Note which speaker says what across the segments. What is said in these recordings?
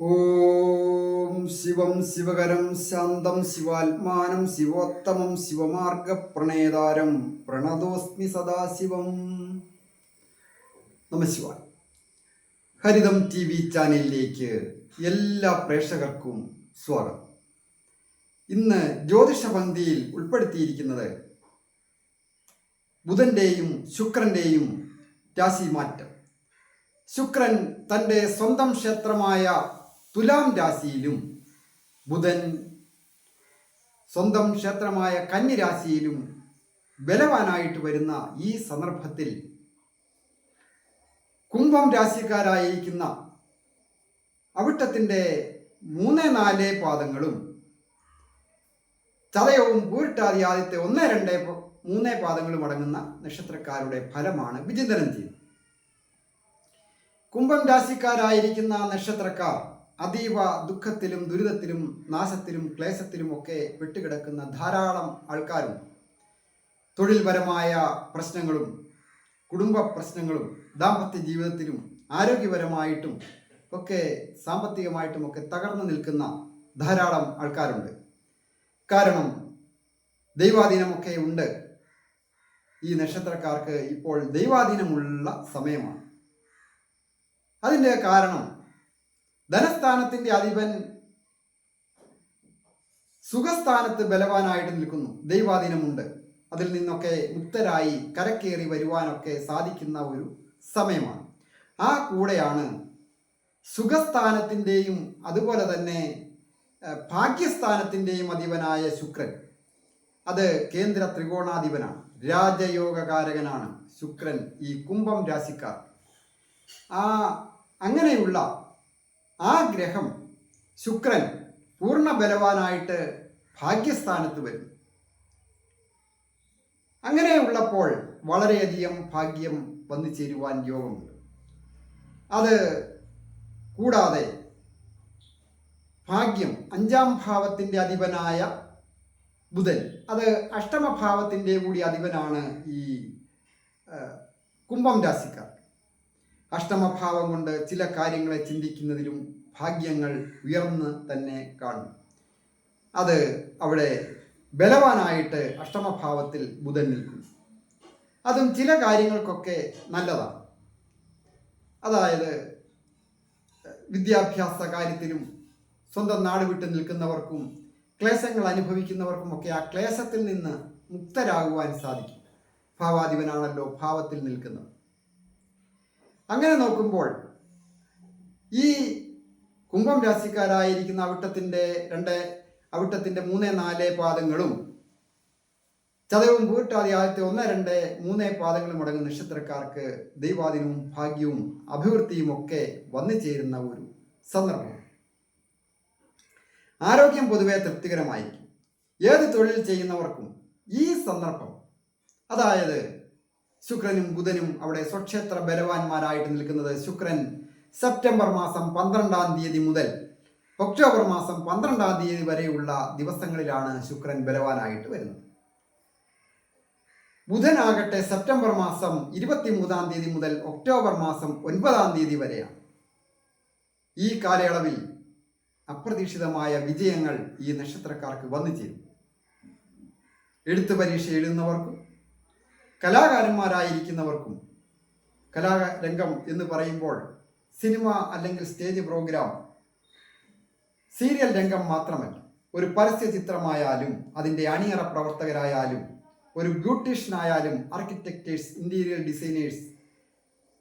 Speaker 1: ഓം ശിവം ശിവകരം ശാന്തം ശിവാത്മാനം ശിവോത്തമം ശിവമാർഗ പ്രണേതാരം പ്രണതോസ്മി സദാശിവം. നമശിവാൻ ഹരിതം ടി വി ചാനലിലേക്ക് എല്ലാ പ്രേക്ഷകർക്കും സ്വാഗതം. ഇന്ന് ജ്യോതിഷ പന്തിയിൽ ഉൾപ്പെടുത്തിയിരിക്കുന്നത് ബുധന്റെയും ശുക്രന്റെയും രാശിമാറ്റം. ശുക്രൻ തന്റെ സ്വന്തം ക്ഷേത്രമായ തുലാം രാശിയിലും ബുധൻ സ്വന്തം ക്ഷേത്രമായ കന്നിരാശിയിലും ബലവാനായിട്ട് വരുന്ന ഈ സന്ദർഭത്തിൽ കുംഭം രാശിക്കാരായിരിക്കുന്ന അവിട്ടത്തിന്റെ മൂന്ന് നാല് പാദങ്ങളും ചതയവും പൂരിട്ടാതി ആദ്യത്തെ ഒന്ന് രണ്ട് മൂന്ന് പാദങ്ങളും അടങ്ങുന്ന നക്ഷത്രക്കാരുടെ ഫലമാണ് വിചിന്തനം ചെയ്യുന്നത്. കുംഭം രാശിക്കാരായിരിക്കുന്ന നക്ഷത്രക്കാർ അതീവ ദുഃഖത്തിലും ദുരിതത്തിലും നാശത്തിലും ക്ലേശത്തിലും ഒക്കെ പെട്ടുകിടക്കുന്ന ധാരാളം ആൾക്കാരും തൊഴിൽപരമായ പ്രശ്നങ്ങളും കുടുംബ പ്രശ്നങ്ങളും ദാമ്പത്യ ജീവിതത്തിലും ആരോഗ്യപരമായിട്ടും ഒക്കെ സാമ്പത്തികമായിട്ടും ഒക്കെ തകർന്നു നിൽക്കുന്ന ധാരാളം ആൾക്കാരുണ്ട്. കാരണം ദൈവാധീനമൊക്കെ ഉണ്ട്. ഈ നക്ഷത്രക്കാർക്ക് ഇപ്പോൾ ദൈവാധീനമുള്ള സമയമാണ്. അതിന്റെ കാരണം ധനസ്ഥാനത്തിന്റെ അധിപൻ സുഖസ്ഥാനത്ത് ബലവാനായിട്ട് നിൽക്കുന്നു. ദൈവാധീനമുണ്ട്. അതിൽ നിന്നൊക്കെ മുക്തരായി കരക്കേറി വരുവാനൊക്കെ സാധിക്കുന്ന ഒരു സമയമാണ്. ആ കൂടെയാണ് സുഖസ്ഥാനത്തിന്റെയും അതുപോലെ തന്നെ ഭാഗ്യസ്ഥാനത്തിന്റെയും അധിപനായ ശുക്രൻ. അത് കേന്ദ്ര ത്രികോണാധിപനാണ്. രാജയോഗകാരകനാണ് ശുക്രൻ ഈ കുംഭം രാശിക്കാർ. ആ അങ്ങനെയുള്ള ആ ഗ്രഹം ശുക്രൻ പൂർണ ബലവാനായിട്ട് ഭാഗ്യസ്ഥാനത്ത് വരും അങ്ങനെയുള്ളപ്പോൾ വളരെയധികം ഭാഗ്യം വന്നു ചേരുവാൻ യോഗമുണ്ട്. അത് കൂടാതെ ഭാഗ്യം അഞ്ചാം ഭാവത്തിന്റെ അധിപനായ ബുധൻ അത് അഷ്ടമഭാവത്തിന്റെ കൂടി അധിപനാണ് ഈ കുംഭം രാശിക്കാർ. അഷ്ടമഭാവം കൊണ്ട് ചില കാര്യങ്ങളെ ചിന്തിക്കുന്നതിലും ഭാഗ്യങ്ങൾ ഉയർന്ന് തന്നെ കാണും. അത് അവിടെ ബലവാനായിട്ട് അഷ്ടമഭാവത്തിൽ ബുധൻ നിൽക്കും. അതും ചില കാര്യങ്ങൾക്കൊക്കെ നല്ലതാണ്. അതായത് വിദ്യാഭ്യാസ കാര്യത്തിലും സ്വന്തം നാട് വിട്ട് നിൽക്കുന്നവർക്കും ക്ലേശങ്ങൾ അനുഭവിക്കുന്നവർക്കുമൊക്കെ ആ ക്ലേശത്തിൽ നിന്ന് മുക്തരാകുവാൻ സാധിക്കും. ഭാവാധിപനാണല്ലോ ഭാവത്തിൽ നിൽക്കുന്നത്. അങ്ങനെ നോക്കുമ്പോൾ ഈ കുംഭം രാശിക്കാരായിരിക്കുന്ന അവിട്ടത്തിന്റെ രണ്ട് അവിട്ടത്തിന്റെ മൂന്ന് നാല് പാദങ്ങളും ചതവും പൂട്ടാതി ആദ്യത്തെ ഒന്ന് രണ്ട് മൂന്ന് പാദങ്ങളും അടങ്ങുന്ന നക്ഷത്രക്കാർക്ക് ദൈവാധീനവും ഭാഗ്യവും അഭിവൃദ്ധിയും ഒക്കെ വന്നു ചേരുന്ന ഒരു സന്ദർഭം. ആരോഗ്യം പൊതുവെ തൃപ്തികരമായിരിക്കും. ഏത് തൊഴിൽ ചെയ്യുന്നവർക്കും ഈ സന്ദർഭം അതായത് ശുക്രനും ബുധനും അവിടെ സ്വക്ഷേത്ര ബലവാന്മാരായിട്ട് നിൽക്കുന്നത് ശുക്രൻ. സെപ്റ്റംബർ മാസം പന്ത്രണ്ടാം തീയതി മുതൽ ഒക്ടോബർ മാസം പന്ത്രണ്ടാം തീയതി വരെയുള്ള ദിവസങ്ങളിലാണ് ശുക്രൻ ബലവാനായിട്ട് വരുന്നത്. ബുധനാകട്ടെ സെപ്റ്റംബർ മാസം ഇരുപത്തി മൂന്നാം തീയതി മുതൽ ഒക്ടോബർ മാസം ഒൻപതാം തീയതി വരെയാണ്. ഈ കാലയളവിൽ അപ്രതീക്ഷിതമായ വിജയങ്ങൾ ഈ നക്ഷത്രക്കാർക്ക് വന്നു ചേരും. എഴുത്ത് പരീക്ഷ എഴുതുന്നവർക്കും കലാകാരന്മാരായിരിക്കുന്നവർക്കും കലാരംഗം എന്ന് പറയുമ്പോൾ സിനിമ അല്ലെങ്കിൽ സ്റ്റേജ് പ്രോഗ്രാം സീരിയൽ രംഗം മാത്രമല്ല ഒരു പരസ്യ ചിത്രമായാലും അതിന്റെ അണിയറ പ്രവർത്തകരായാലും ഒരു ബ്യൂട്ടീഷ്യനായാലും architects interior designers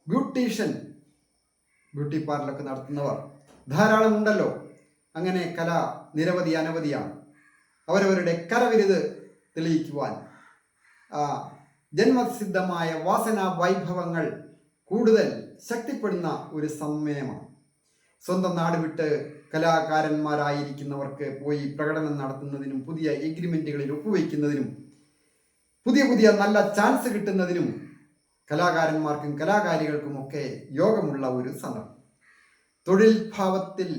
Speaker 1: beautician beauty പാർലറൊക്കെ നടത്തുന്നവർ ധാരാളം ഉണ്ടല്ലോ. അങ്ങനെ കല നിരവധി അനവധിയാണ്. അവരവരുടെ കരവിരുത് തെളിയിക്കുവാൻ ജന്മസിദ്ധമായ വാസനാ വൈഭവങ്ങൾ കൂടുതൽ ശക്തിപ്പെടുന്ന ഒരു സമയമാണ്. സ്വന്തം നാട് വിട്ട് കലാകാരന്മാരായിരിക്കുന്നവർക്ക് പോയി പ്രകടനം നടത്തുന്നതിനും പുതിയ എഗ്രിമെന്റുകളിൽ ഒപ്പുവയ്ക്കുന്നതിനും പുതിയ പുതിയ നല്ല ചാൻസ് കിട്ടുന്നതിനും കലാകാരന്മാർക്കും കലാകാരികൾക്കും ഒക്കെ യോഗമുള്ള ഒരു സന്ദർഭം തൊഴിൽ ഭാവത്തിൽ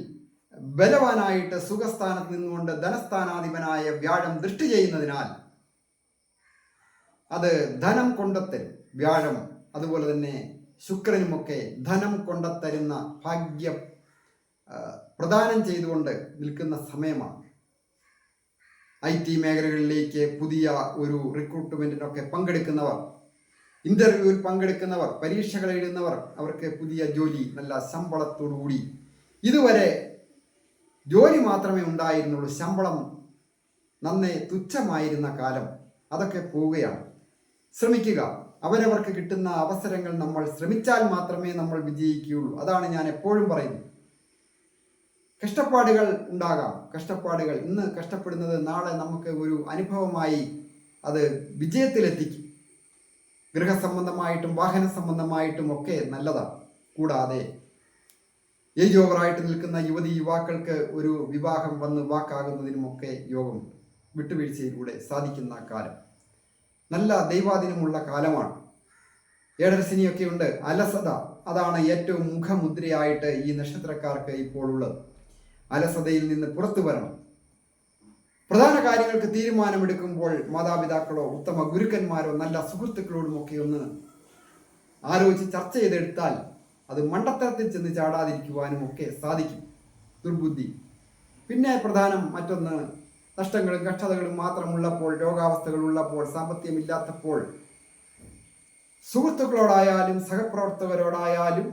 Speaker 1: ബലവാനായിട്ട് സുഖസ്ഥാനത്ത് നിന്നുകൊണ്ട് ധനസ്ഥാനാധിപനായ വ്യാഴം ദൃഷ്ടി ചെയ്യുന്നതിനാൽ അത് ധനം കൊണ്ടെത്തരും വ്യാഴം അതുപോലെ തന്നെ ശുക്രനുമൊക്കെ ധനം കൊണ്ടെത്തരുന്ന ഭാഗ്യം പ്രദാനം ചെയ്തുകൊണ്ട് നിൽക്കുന്ന സമയമാണ്. ഐ ടി മേഖലകളിലേക്ക് പുതിയ ഒരു റിക്രൂട്ട്മെന്റിനൊക്കെ പങ്കെടുക്കുന്നവർ ഇന്റർവ്യൂവിൽ പങ്കെടുക്കുന്നവർ പരീക്ഷകൾ എഴുതുന്നവർ അവർക്ക് പുതിയ ജോലി നല്ല ശമ്പളത്തോടുകൂടി. ഇതുവരെ ജോലി മാത്രമേ ഉണ്ടായിരുന്നുള്ളൂ ശമ്പളം നന്നേ തുച്ഛമായിരുന്ന കാലം. അതൊക്കെ പോവുകയാണ്. ശ്രമിക്കുക. അവരവർക്ക് കിട്ടുന്ന അവസരങ്ങൾ നമ്മൾ ശ്രമിച്ചാൽ മാത്രമേ നമ്മൾ വിജയിക്കുകയുള്ളൂ. അതാണ് ഞാൻ എപ്പോഴും പറയുന്നത്. കഷ്ടപ്പാടുകൾ ഉണ്ടാകാം. കഷ്ടപ്പാടുകൾ ഇന്ന് കഷ്ടപ്പെടുന്നത് നാളെ നമുക്ക് ഒരു അനുഭവമായി അത് വിജയത്തിലെത്തിക്കും. ഗൃഹസംബന്ധമായിട്ടും വാഹന സംബന്ധമായിട്ടും ഒക്കെ നല്ലതാണ്. കൂടാതെ ഏജ് ഓവറായിട്ട് നിൽക്കുന്ന യുവതി യുവാക്കൾക്ക് ഒരു വിവാഹം വന്ന് വാക്കാകുന്നതിനുമൊക്കെ യോഗം വിട്ടുവീഴ്ചയിലൂടെ സാധിക്കുന്ന കാലം നല്ല ദൈവാധീനമുള്ള കാലമാണ്. ഏടരസിനിയൊക്കെ ഉണ്ട്. അലസത അതാണ് ഏറ്റവും മുഖമുദ്രയായിട്ട് ഈ നക്ഷത്രക്കാർക്ക് ഇപ്പോൾ ഉള്ളത്. അലസതയിൽ നിന്ന് പുറത്തു വരണം. പ്രധാന കാര്യങ്ങൾക്ക് തീരുമാനമെടുക്കുമ്പോൾ മാതാപിതാക്കളോ ഉത്തമ ഗുരുക്കന്മാരോ നല്ല സുഹൃത്തുക്കളോടും ഒക്കെ ഒന്ന് ആലോചിച്ച് ചർച്ച ചെയ്തെടുത്താൽ അത് മണ്ടത്തരത്തിൽ ചെന്ന് ചാടാതിരിക്കുവാനും ഒക്കെ സാധിക്കും. ദുർബുദ്ധി. പിന്നെ പ്രധാനം മറ്റൊന്ന് നഷ്ടങ്ങളും കഷ്ടതകളും മാത്രമുള്ളപ്പോൾ രോഗാവസ്ഥകൾ ഉള്ളപ്പോൾ സാമ്പത്തികമില്ലാത്തപ്പോൾ സുഹൃത്തുക്കളോടായാലും സഹപ്രവർത്തകരോടായാലും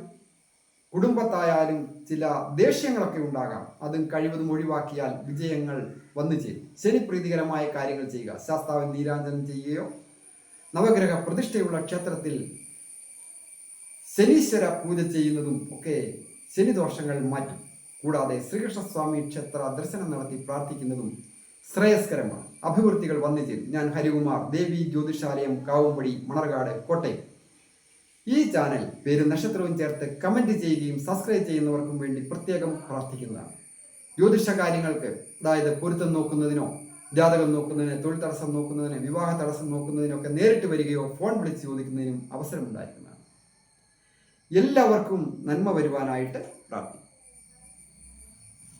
Speaker 1: കുടുംബത്തായാലും ചില ദേഷ്യങ്ങളൊക്കെ ഉണ്ടാകാം. അതും കഴിവതും ഒഴിവാക്കിയാൽ വിജയങ്ങൾ വന്നു ചേരും. ശനിപ്രീതികരമായ കാര്യങ്ങൾ ചെയ്യുക. ശാസ്താവൻ നീരാഞ്ജനം ചെയ്യുകയോ നവഗ്രഹ പ്രതിഷ്ഠയുള്ള ക്ഷേത്രത്തിൽ ശനീശ്വര പൂജ ചെയ്യുന്നതും ഒക്കെ ശനിദോഷങ്ങൾ മാറ്റും. കൂടാതെ ശ്രീകൃഷ്ണസ്വാമി ക്ഷേത്ര ദർശനം നടത്തി പ്രാർത്ഥിക്കുന്നതും ശ്രേയസ്കരമാണ്. അഭിവൃദ്ധികൾ വന്നു ഞാൻ ഹരികുമാർ ദേവി ജ്യോതിഷാലയം കാവുംപടി മണർകാട് കോട്ടയം. ഈ ചാനൽ പേര് നക്ഷത്രവും ചേർത്ത് കമന്റ് ചെയ്യുകയും സബ്സ്ക്രൈബ് ചെയ്യുന്നവർക്കും വേണ്ടി പ്രത്യേകം പ്രാർത്ഥിക്കുന്നതാണ്. ജ്യോതിഷ കാര്യങ്ങൾക്ക് അതായത് പൊരുത്തം നോക്കുന്നതിനോ ജാതകം നോക്കുന്നതിന് തൊഴിൽ തടസ്സം നോക്കുന്നതിന് വിവാഹ തടസ്സം നോക്കുന്നതിനൊക്കെ നേരിട്ട് വരികയോ ഫോൺ വിളിച്ച് ചോദിക്കുന്നതിനും അവസരമുണ്ടായിരിക്കുന്നതാണ് എല്ലാവർക്കും നന്മ വരുവാനായിട്ട് പ്രാർത്ഥിക്കും